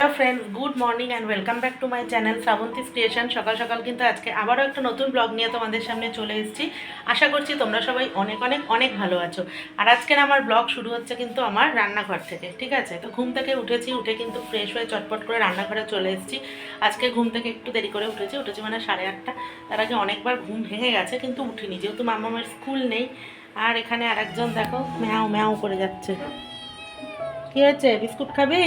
Hello friends good morning and welcome back to my channel Shrabanti creation সকাল সকাল কিন্তু আজকে আবারও একটা নতুন ব্লগ নিয়ে তোমাদের সামনে চলে এসেছি। আশা করছি তোমরা সবাই অনেক অনেক অনেক ভালো আছো। আর আজকের আমার ব্লগ শুরু হচ্ছে কিন্তু আমার রান্নাঘর থেকে, ঠিক আছে? তো ঘুম থেকে উঠেছি, উঠে কিন্তু ফ্রেশ হয়ে চটপট করে রান্নাঘরে চলে এসেছি। আজকে ঘুম থেকে একটু দেরি করে উঠেছি উঠেছি মানে সাড়ে আটটা। তার আগে অনেকবার ঘুম ভেঙে গেছে, কিন্তু উঠিনি। যেহেতু মামামের স্কুল নেই, আর এখানে আরেকজন দেখো, ম্যাও ম্যাও করে যাচ্ছে। কী হয়েছে? বিস্কুট খাবি?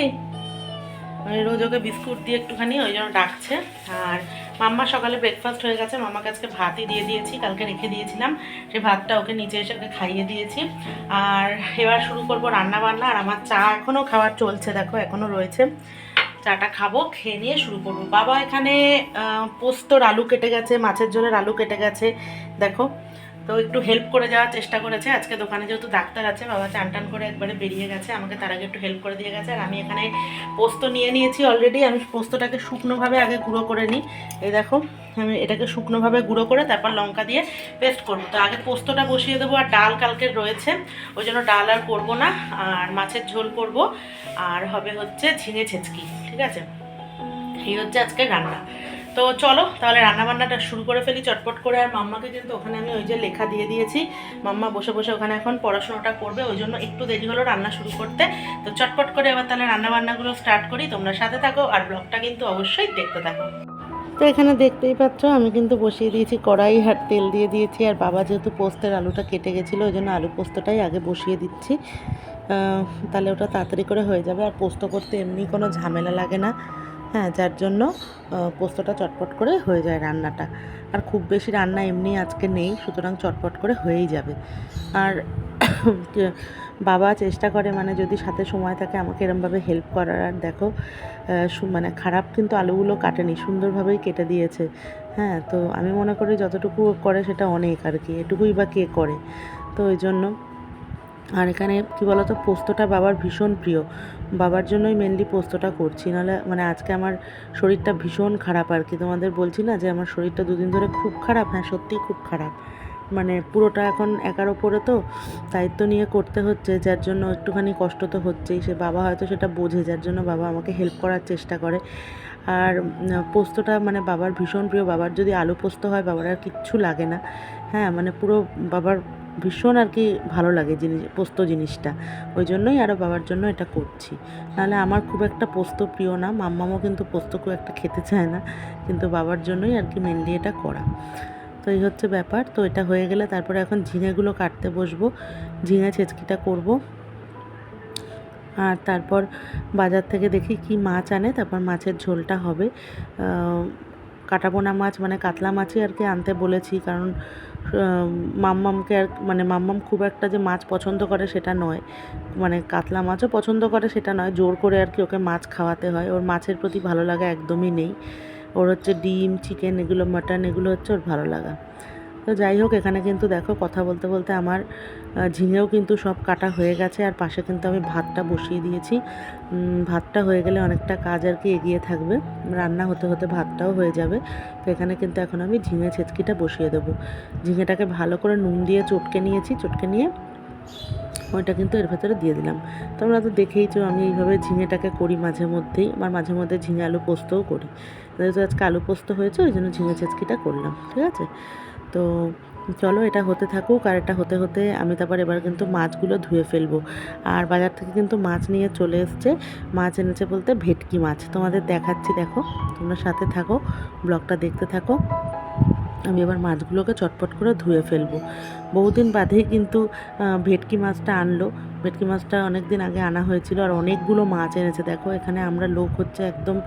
রোজ ওকে বিস্কুট দিয়ে একটুখানি, ওই জন্য ডাকছে। আর মাম্মা সকালে ব্রেকফাস্ট হয়ে গেছে, মাম্মাকে আজকে ভাতই দিয়ে দিয়েছি, কালকে রেখে দিয়েছিলাম। সেই ভাতটা ওকে নিচে এসে ওকে খাইয়ে দিয়েছি। আর এবার শুরু করব রান্না বান্না আর আমার চা এখনও খাওয়ার চলছে, দেখো এখনও রয়েছে। চাটা খাব, খেয়ে নিয়ে শুরু করব। বাবা এখানে পোস্তর আলু কেটে গেছে, মাছের ঝোলের আলু কেটে গেছে, দেখো। তো একটু হেল্প করে যাওয়ার চেষ্টা করেছে। আজকে দোকানে যেহেতু ডাক্তার আছে, বাবা চান টান করে একবারে বেরিয়ে গেছে, আমাকে তার আগে একটু হেল্প করে দিয়ে গেছে। আর আমি এখানে পোস্ত নিয়ে নিয়েছি অলরেডি আমি পোস্তটাকে শুকনোভাবে আগে গুঁড়ো করে নিই। এই দেখো, আমি এটাকে শুকনোভাবে গুঁড়ো করে তারপর লঙ্কা দিয়ে পেস্ট করব। তো আগে পোস্তটা বসিয়ে দেবো আর ডাল কালকে রয়েছে, ওই জন্য ডাল আর করব না, আর মাছের ঝোল করব। আর হবে হচ্ছে ঝিঙে ছেচকি, ঠিক আছে? এই হচ্ছে আজকে রান্না। তো চলো, তাহলে রান্নাবান্নাটা শুরু করে ফেলি, চটপট করে। আর মাম্মাকে কিন্তু ওখানে আমি ওই যে লেখা দিয়ে দিয়েছি। মাম্মা বসে বসে ওখানে এখন পড়াশোনাটা করবে, ওই জন্য একটু দেরি হলো রান্না শুরু করতে। তো চটপট করে এবার তাহলে রান্নাবান্নাগুলো স্টার্ট করি, তোমরা সাথে থাকো আর ব্লগটা কিন্তু অবশ্যই দেখতে থাকো। তো এখানে দেখতেই পাচ্ছ, আমি কিন্তু বসিয়ে দিয়েছি কড়াই আর তেল দিয়ে দিয়েছি, আর বাবা যেহেতু পোস্তের আলুটা কেটে গেছিল, ওই জন্য আলু পোস্তটাই আগে বসিয়ে দিচ্ছি। তাহলে ওটা তাড়াতাড়ি করে হয়ে যাবে, আর পোস্ত করতে এমনি কোনো ঝামেলা লাগে না। হ্যাঁ যার জন্য পোস্তটা চটপট করে হয়ে যায় রান্নাটা। আর খুব বেশি রান্না এমনি আজকে নেই, সুতরাং চটপট করে হয়েই যাবে। আর বাবা চেষ্টা করে মানে যদি সাথে সময় থাকে আমাকে এরমভাবে হেল্প করার। আর দেখো মানে খারাপ কিন্তু আলুগুলো কাটেনি, সুন্দরভাবেই কেটে দিয়েছে। হ্যাঁ তো আমি মনে করি যতটুকু করে সেটা অনেক আর কি, এটুকুই বা কে করে? তো ওই জন্য আর এখানে কী বলতো, পোস্তটা বাবার ভীষণ প্রিয়। বাবার জন্যই মেনলি পোস্তটা করছি, নাহলে মানে আজকে আমার শরীরটা ভীষণ খারাপ আর কি। তোমাদের বলছি না যে আমার শরীরটা দুদিন ধরে খুব খারাপ? হ্যাঁ সত্যিই খুব খারাপ। মানে পুরোটা এখন একার ওপরে তো দায়িত্ব নিয়ে করতে হচ্ছে, যার জন্য একটুখানি কষ্ট তো হচ্ছেই। সে বাবা হয়তো সেটা বোঝে, যার জন্য বাবা আমাকে হেল্প করার চেষ্টা করে। আর পোস্তটা মানে বাবার ভীষণ প্রিয়। বাবার যদি আলু পোস্ত হয়, বাবার আর কিচ্ছু লাগে না। হ্যাঁ মানে পুরো বাবার ভীষণ আর কি ভালো লাগে জিনিস পোস্ত জিনিসটা। ওই জন্যই আরও বাবার জন্য এটা করছি। নাহলে আমার খুব একটা পোস্ত প্রিয় না মাম্মামও কিন্তু পোস্ত খুব একটা খেতে চায় না কিন্তু বাবার জন্যই আর কি মেনলি এটা করা। তো এই হচ্ছে ব্যাপার তো এটা হয়ে গেলে তারপরে এখন ঝিঙেগুলো কাটতে বসবো ঝিঙে ছেচকিটা করব। আর তারপর বাজার থেকে দেখি কি মাছ আনে তারপর মাছের ঝোলটা হবে। আহ, কাটাপোনা মাছ মানে কাতলা মাছই আর কি আনতে বলেছি কারণ মাম্মামকে আর মানে মাম্মাম খুব একটা যে মাছ পছন্দ করে সেটা নয়। মানে কাতলা মাছও পছন্দ করে সেটা নয়। জোর করে আর কি ওকে মাছ খাওয়াতে হয়। ওর মাছের প্রতি ভালো লাগা একদমই নেই। ওর হচ্ছে ডিম, চিকেন এগুলো, মাটন এগুলো হচ্ছে ওর ভালো লাগা। তো যাই হোক, এখানে কিন্তু দেখো কথা বলতে বলতে আমার ঝিঙেও কিন্তু সব কাটা হয়ে গেছে আর পাশে কিন্তু আমি ভাতটা বসিয়ে দিয়েছি। ভাতটা হয়ে গেলে অনেকটা কাজ আর কি এগিয়ে থাকবে। রান্না হতে হতে ভাতটাও হয়ে যাবে। তো এখানে কিন্তু এখন আমি ঝিঙে ছেচকিটা বসিয়ে দেবো। ঝিঙেটাকে ভালো করে নুন দিয়ে চটকে নিয়েছি, চটকে নিয়ে ওইটা কিন্তু এর ভেতরে দিয়ে দিলাম। তোমরা তো দেখেইছো আমি এইভাবে ঝিঙেটাকে করি মাঝে মধ্যেই আমার মাঝে মধ্যে ঝিঙে আলু পোস্তও করি। যেহেতু আজকে আলু পোস্ত হয়েছে, ওই জন্য ঝিঙে ছেচকিটা করলাম, ঠিক আছে? তো চলো এটা হতে থাকুক আর এটা হতে হতে আমি তারপর এবার কিন্তু মাছগুলো ধুয়ে ফেলব। আর বাজার থেকে কিন্তু মাছ নিয়ে চলে এসছে। মাছ এনেছে বলতে ভেটকি মাছ। তোমাদের দেখাচ্ছি দেখো, তোমরা সাথে থাকো, ব্লগটা দেখতে থাকো। আমি এবার মাছগুলোকে চটপট করে ধুয়ে ফেলব। বহুদিন বাদেই কিন্তু ভেটকি মাছটা আনলো। ভেটকি মাছটা অনেক দিন আগে আনা হয়েছিল আর অনেকগুলো মাছ এনেছে। দেখো, এখানে আমরা লোক হচ্ছে একদম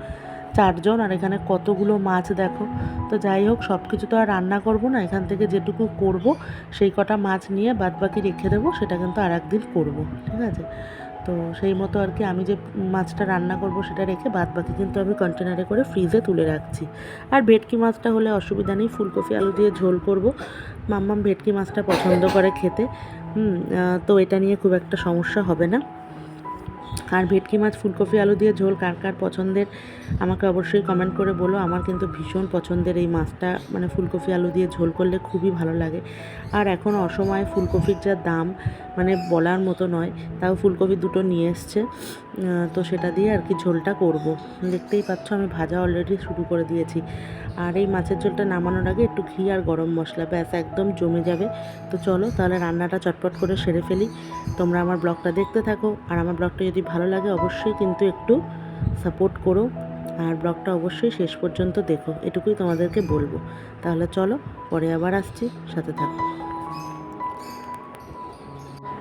চারজন আর এখানে কতগুলো মাছ দেখো। তো যাই হোক সব কিছু তো আর রান্না করব না, এখান থেকে যেটুকু করব সেই কটা মাছ নিয়ে বাদ বাকি রেখে দেবো, সেটা কিন্তু আর একদিন করব, ঠিক আছে? তো সেই মতো আর কি আমি যে মাছটা রান্না করব সেটা রেখে বাদ বাকি কিন্তু আমি কন্টেনারে করে ফ্রিজে তুলে রাখছি। আর ভেটকি মাছটা হলে অসুবিধা নেই, ফুলকপি, আলু দিয়ে ঝোল করব। মাম্মাম ভেটকি মাছটা পছন্দ করে খেতে। তো এটা নিয়ে খুব একটা সমস্যা হবে না। আর ভেটকি মাছ, ফুলকপি, আলু দিয়ে ঝোল, কার কার পছন্দের, আমাকে অবশ্যই কমেন্ট করে বলো। আমার কিন্তু ভীষণ পছন্দের এই মাছটা। মানে ফুলকপি, আলু দিয়ে ঝোল করলে খুবই ভালো লাগে। আর এখন অসময়ে ফুলকপির যা দাম মানে বলার মতো নয়, তাও ফুলকপি দুটো নিয়ে এসছে। তো সেটা দিয়ে আর কি ঝোলটা করব। দেখতেই পাচ্ছ, আমি ভাজা অলরেডি শুরু করে দিয়েছি। আর এই মাছের ঝোলটা নামানোর আগে একটু ঘি আর গরম মশলা, ব্যাস, একদম জমে যাবে। তো চলো, তাহলে রান্নাটা চটপট করে সেরে ফেলি। তোমরা আমার ব্লগটা দেখতে থাকো। আর আমার ব্লগটা যদি ভালো লাগে অবশ্যই, কিন্তু একটু সাপোর্ট করো। আর ব্লগটা অবশ্যই শেষ পর্যন্ত দেখো, এটুকুই তোমাদেরকে বলব। তাহলে চলো, পরে আবার আসছি, সাথে থাকো।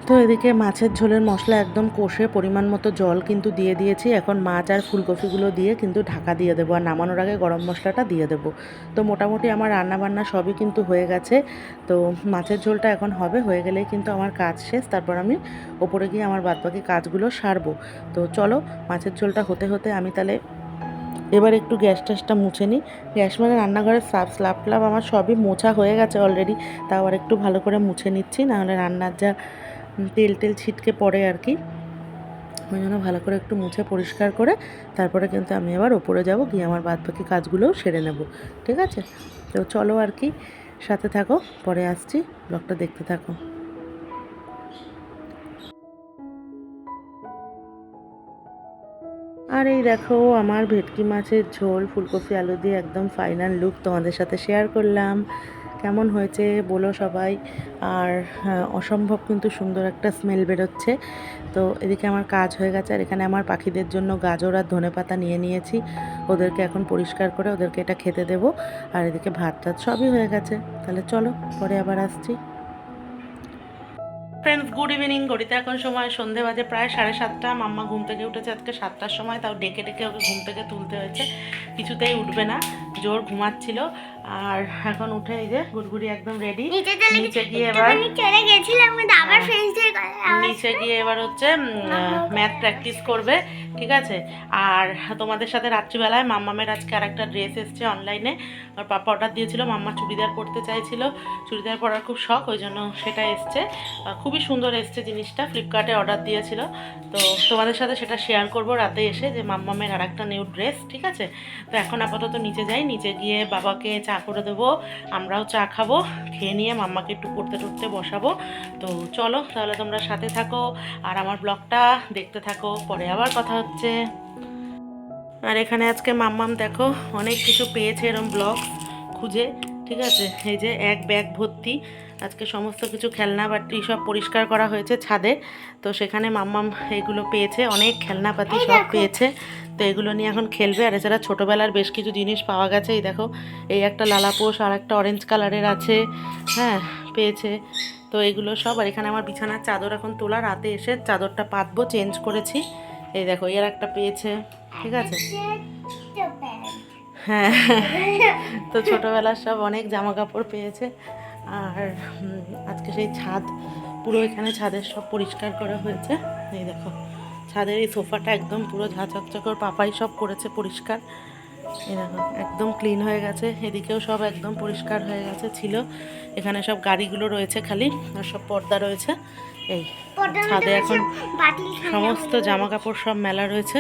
তো এদিকে মাছের ঝোলের মশলা একদম কষে পরিমাণ মতো জল কিন্তু দিয়ে দিয়েছি। এখন মাছ আর ফুলকপিগুলো দিয়ে কিন্তু ঢাকা দিয়ে দেবো। আর নামানোর আগে গরম মশলাটা দিয়ে দেবো। তো মোটামুটি আমার রান্না বান্না সবই কিন্তু হয়ে গেছে। তো মাছের ঝোলটা এখন হবে, হয়ে গেলেই কিন্তু আমার কাজ শেষ। তারপর আমি ওপরে গিয়ে আমার বাদবাকি কাজগুলো সারবো। তো চলো, মাছের ঝোলটা হতে হতে আমি তাহলে এবার একটু গ্যাস ট্যাসটা মুছে নিই। গ্যাস মানে রান্নাঘরের স্লাব স্লাব ক্লাব আমার সবই মোছা হয়ে গেছে অলরেডি তাও আর একটু ভালো করে মুছে নিচ্ছি, নাহলে রান্নার যা তেল টেল ছিটকে পড়ে আর কি। ওই জন্য ভালো করে একটু মুছে পরিষ্কার করে তারপরে কিন্তু আমি আবার ওপরে যাব, গিয়ে আমার বাদ বাকি কাজগুলোও সেরে নেব। ঠিক আছে? তো চলো আর কি, সাথে থাকো, পরে আসছি, ব্লগটা দেখতে থাকো। আর এই দেখো, আমার ভেটকি মাছের ঝোল, ফুলকপি, আলু দিয়ে একদম ফাইনাল লুক তোমাদের সাথে শেয়ার করলাম। কেমন হয়েছে বলো সবাই। আর হ্যাঁ, অসম্ভব কিন্তু সুন্দর একটা স্মেল বেরোচ্ছে। তো এদিকে আমার কাজ হয়ে গেছে আর এখানে আমার পাখিদের জন্য গাজর আর ধনেপাতা নিয়ে নিয়েছি। ওদেরকে এখন পরিষ্কার করে ওদেরকে এটা খেতে দেবো। আর এদিকে ভাত টাত সবই হয়ে গেছে। তাহলে চলো পরে আবার আসছি। ফ্রেন্ডস গুড ইভিনিং ঘড়িতে এখন সময় সন্ধে বাজে প্রায় সাড়ে সাতটা। মাম্মা ঘুম থেকে উঠেছে আজকে সাতটার সময় তাও ডেকে ডেকে ওকে ঘুম থেকে তুলতে হয়েছে। কিছুতেই উঠবে না জোর ঘুমাচ্ছিল। আর এখন উঠে এই যে গুড়গুড়ি একদম রেডি নিচে গিয়ে এবার চলে গেছিলাম কিন্তু আবার হ্যাঁ। ফ্রেন্ডসদের নিচে গিয়ে এবার হচ্ছে ম্যাথ প্র্যাকটিস করবে ঠিক আছে? আর তোমাদের সাথে রাত্রিবেলায় মাম্মামের আজকে আর একটা ড্রেস এসছে অনলাইনে ওর পাপা অর্ডার দিয়েছিল মাম্মা চুড়িদার পরতে চাইছিল। চুড়িদার পরার খুব শখ ওই জন্য সেটা এসছে। খুবই সুন্দর এসছে জিনিসটা ফ্লিপকার্টে অর্ডার দিয়েছিল। তো তোমাদের সাথে সেটা শেয়ার করব রাতে এসে যে মাম্মামের আর একটা নিউ ড্রেস ঠিক আছে? তো এখন আপাতত নিচে যাই নিচে গিয়ে বাবাকে চা করে দেবো আমরাও চা খাব খেয়ে নিয়ে মাম্মাকে একটু পড়তে টড়তে বসাবো। তো চলো তাহলে তোমরা সাথে থাকো আর আমার ব্লগটা দেখতে থাকো পরে আবার কথা হচ্ছে। আর এখানে আজকে মাম্মাম দেখো অনেক কিছু পেয়েছে এরম ব্লগ খুঁজে ঠিক আছে? এই যে এক ব্যাগ ভর্তি আজকে সমস্ত কিছু খেলনা বাটি সব পরিষ্কার করা হয়েছে ছাদে। তো সেখানে মাম্মাম এগুলো পেয়েছে অনেক খেলনাপাতি সব পেয়েছে। তো এগুলো নিয়ে এখন খেলবে। আর এছাড়া ছোটোবেলার বেশ কিছু জিনিস পাওয়া গেছে। এই দেখো, এই একটা লালাপোষ আর একটা অরেঞ্জ কালারের আছে হ্যাঁ পেয়েছে। তো এগুলো সব, আর এখানে আমার বিছানার চাদর এখন তোলা। রাতে এসে চাদরটা পাতবো চেঞ্জ করেছি। এই দেখো, এর একটা পেয়েছে, ঠিক আছে? হ্যাঁ তো ছোটোবেলার সব অনেক জামা কাপড় পেয়েছে। আর আজকে সেই ছাদ, পুরো এখানে ছাদের সব পরিষ্কার করা হয়েছে। এই দেখো ছাদের এই সোফাটা একদম পুরো ঝাঁচকচকর পাপাই সব করেছে পরিষ্কার। এরকম একদম ক্লিন হয়ে গেছে। এদিকেও সব একদম পরিষ্কার হয়ে গেছে ছিল। এখানে সব গাড়িগুলো রয়েছে খালি আর সব পর্দা রয়েছে। এই ছাদে এখন সমস্ত জামা কাপড় সব মেলা রয়েছে।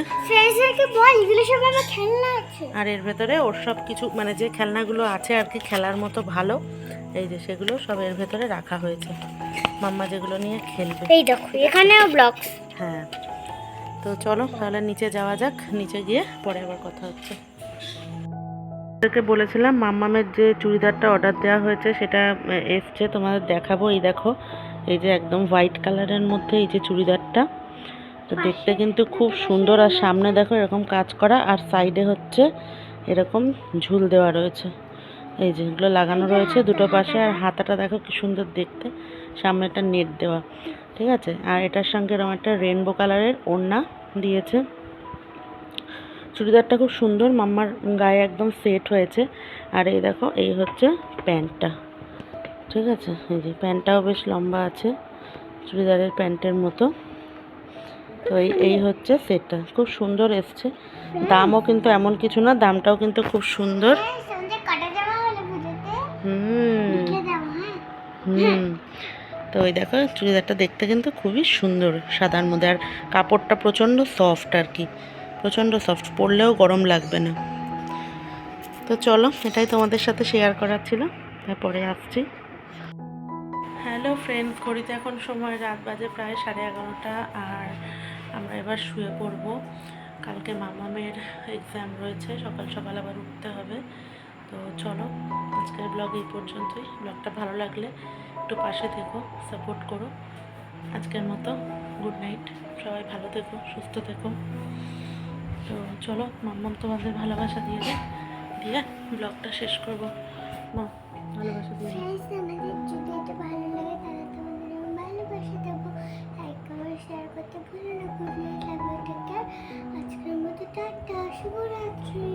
আর এর ভেতরে ওর সব কিছু মানে যে খেলনাগুলো আছে আর কি খেলার মতো ভালো এই যে সেগুলো সব এর ভেতরে রাখা হয়েছে। মাম্মা যেগুলো নিয়ে খেলবে। এই দেখো এখানেও ব্লকস হ্যাঁ। তো চলো, তাহলে নিচে যাওয়া যাক, নিচে গিয়ে পরে আবার কথা হচ্ছে। ওদেরকে বলেছিলাম, মাম্মামের যে চুড়িদারটা অর্ডার দেওয়া হয়েছে, সেটা এসছে তোমাদের দেখাবো, এই দেখো, এই যে একদম হোয়াইট কালারের মধ্যে এই যে চুড়িদারটা। তো দেখতে কিন্তু খুব সুন্দর, আর সামনে দেখো এরকম কাজ করা, আর সাইডে হচ্ছে এরকম ঝুল দেওয়া রয়েছে। এই যেগুলো লাগানো রয়েছে দুটো পাশে, আর হাতাটা দেখো কি সুন্দর দেখতে। সামনে একটা নেট দেওয়া ঠিক আছে? আর এটার সঙ্গে এরকম একটা রেনবো কালারের ওড়না দিয়েছে। চুড়িদারটা খুব সুন্দর মাম্মার গায়ে একদম সেট হয়েছে। আর এই দেখো এই হচ্ছে প্যান্টটা ঠিক আছে? এই যে প্যান্টটাও বেশ লম্বা আছে চুড়িদারের প্যান্টের মতো। তো এই এই হচ্ছে সেটটা খুব সুন্দর এসছে। দামও কিন্তু এমন কিছু না দামটাও কিন্তু খুব সুন্দর। হুম। হ্যাঁ। হুম। তো ওই দেখো, চুড়িদারটা দেখতে কিন্তু খুবই সুন্দর সাদার মধ্যে। আর কাপড়টা প্রচণ্ড সফট আর কি, প্রচণ্ড সফট পরলেও গরম লাগবে না। তো চলো, এটাই তোমাদের সাথে শেয়ার করার ছিল। তারপরে আসছি। হ্যালো ফ্রেন্ডস ঘড়িতে এখন সময় রাত বাজে প্রায় সাড়ে এগারোটা, আর আমরা এবার শুয়ে পড়ব। কালকে মামামের এক্সাম রয়েছে, সকাল সকাল আবার উঠতে হবে। তো চলো, আজকের ব্লগ এই পর্যন্তই। ব্লগটা ভালো লাগলে একটু পাশে থেকো সাপোর্ট করো। আজকের মতো গুড নাইট সবাই ভালো থেকো, সুস্থ থেকো। তো চলো মাম্মাম তোমাদের ভালোবাসা দিয়ে দেয় দিয়ে ব্লগটা শেষ করব। না ভালোবাসা দিয়ে আমাদের যদি এটা ভালো লাগে, তাহলে তোমাদের ভালোবাসা দেবো। লাইক শেয়ার করতে ভুলো না গুড নাইট লাগবে আজকের মতো টাটা, শুভরাত্রি।